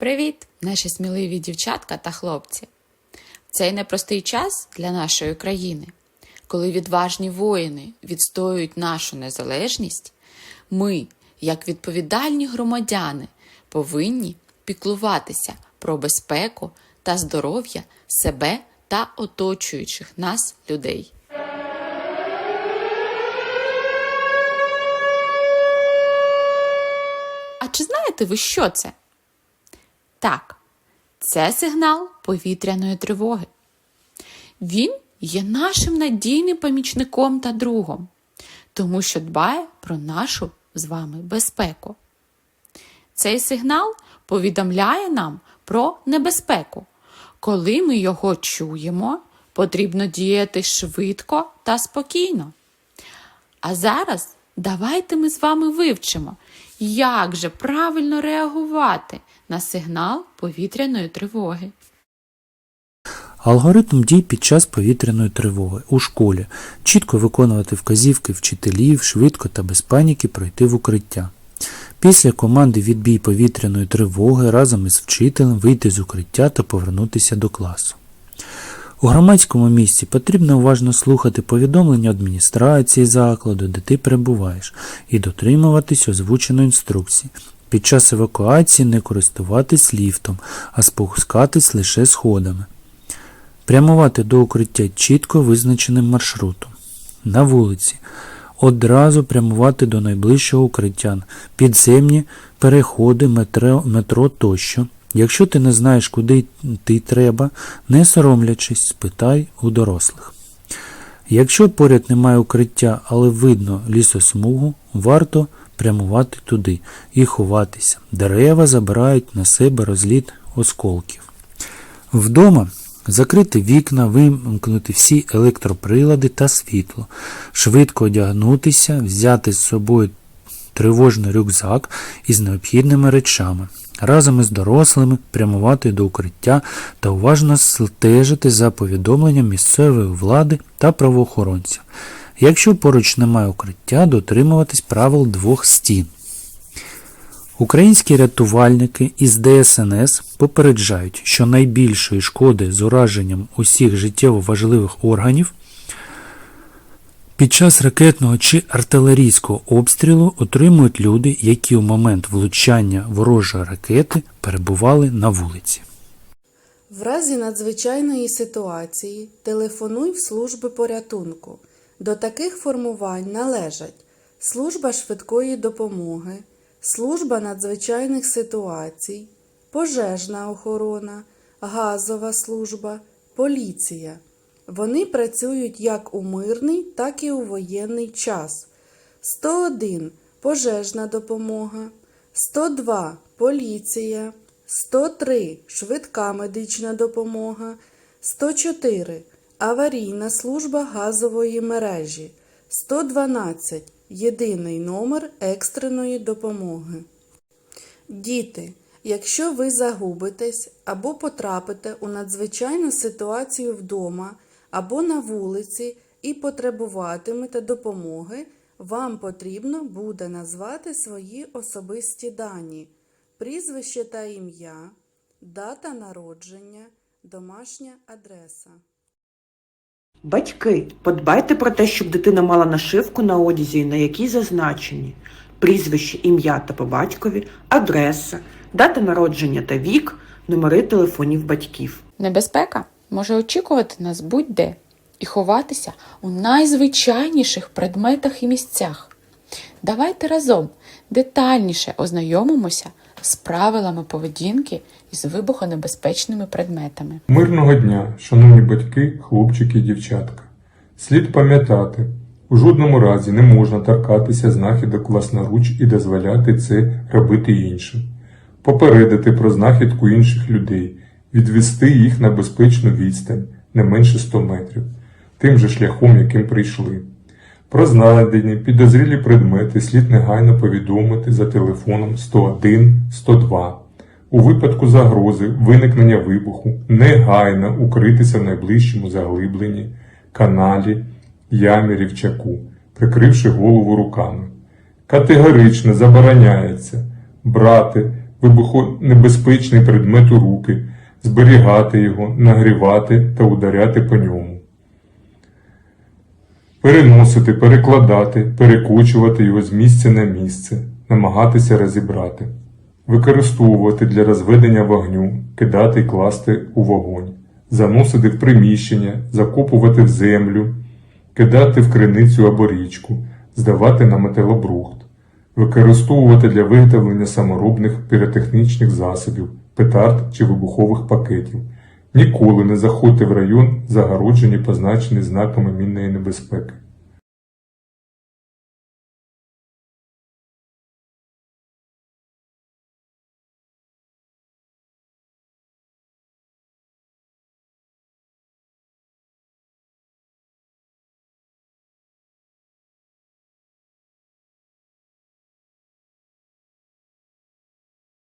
Привіт, наші сміливі дівчатка та хлопці! Цей непростий час для нашої країни, коли відважні воїни відстоюють нашу незалежність, ми, як відповідальні громадяни, повинні піклуватися про безпеку та здоров'я себе та оточуючих нас людей. А чи знаєте ви, що це? Так, це сигнал повітряної тривоги. Він є нашим надійним помічником та другом, тому що дбає про нашу з вами безпеку. Цей сигнал повідомляє нам про небезпеку. Коли ми його чуємо, потрібно діяти швидко та спокійно. А зараз давайте ми з вами вивчимо, як же правильно реагувати на сигнал повітряної тривоги. Алгоритм дій під час повітряної тривоги у школі чітко виконувати вказівки вчителів, швидко та без паніки пройти в укриття. Після команди відбій повітряної тривоги разом із вчителем вийти з укриття та повернутися до класу. У громадському місці потрібно уважно слухати повідомлення адміністрації закладу, де ти перебуваєш, і дотримуватись озвученої інструкції. Під час евакуації не користуватись ліфтом, а спускатись лише сходами. Прямувати до укриття чітко визначеним маршрутом. На вулиці. Одразу прямувати до найближчого укриття, підземні переходи, метро, метро тощо. Якщо ти не знаєш, куди йти треба, не соромлячись, спитай у дорослих. Якщо поряд немає укриття, але видно лісосмугу, варто прямувати туди і ховатися. Дерева забирають на себе розліт осколків. Вдома закрити вікна, вимкнути всі електроприлади та світло, швидко одягнутися, взяти з собою тривожний рюкзак із необхідними речами, разом із дорослими прямувати до укриття та уважно стежити за повідомленням місцевої влади та правоохоронців. Якщо поруч немає укриття, дотримуватись правил двох стін. Українські рятувальники із ДСНС попереджають, що найбільшої шкоди з ураженням усіх життєво важливих органів під час ракетного чи артилерійського обстрілу отримують люди, які у момент влучання ворожої ракети перебували на вулиці. В разі надзвичайної ситуації телефонуй в служби порятунку. До таких формувань належать служба швидкої допомоги, служба надзвичайних ситуацій, пожежна охорона, газова служба, поліція. Вони працюють як у мирний, так і у воєнний час. 101 пожежна допомога, 102 поліція, 103 швидка медична допомога, 104 аварійна служба газової мережі, 112 єдиний номер екстреної допомоги. Діти, якщо ви загубитесь або потрапите у надзвичайну ситуацію вдома або на вулиці і потребуватимете допомоги, вам потрібно буде назвати свої особисті дані, прізвище та ім'я, дата народження, домашня адреса. Батьки, подбайте про те, щоб дитина мала нашивку на одязі, на якій зазначені прізвище, ім'я та по батькові, адреса, дата народження та вік, номери телефонів батьків. Небезпека може очікувати нас будь-де і ховатися у найзвичайніших предметах і місцях. Давайте разом детальніше ознайомимося з правилами поведінки із вибухонебезпечними предметами. Мирного дня, шановні батьки, хлопчики і дівчатка. Слід пам'ятати, у жодному разі не можна торкатися знахідок власноруч і дозволяти це робити іншим. Попередити про знахідку інших людей, відвести їх на безпечну відстань не менше 100 метрів, тим же шляхом, яким прийшли. Про знайдені підозрілі предмети слід негайно повідомити за телефоном 101 102. У випадку загрози виникнення вибуху негайно укритися в найближчому заглибленні, каналі, ямі рівчаку, прикривши голову руками. Категорично забороняється брати вибухонебезпечний предмет у руки, зберігати його, нагрівати та ударяти по ньому. Переносити, перекладати, перекочувати його з місця на місце, намагатися розібрати, використовувати для розведення вогню, кидати і класти у вогонь, заносити в приміщення, закопувати в землю, кидати в криницю або річку, здавати на металобрухт, використовувати для виготовлення саморобних піротехнічних засобів, петард чи вибухових пакетів. Ніколи не заходьте в район, загороджені позначений знаками мінної небезпеки.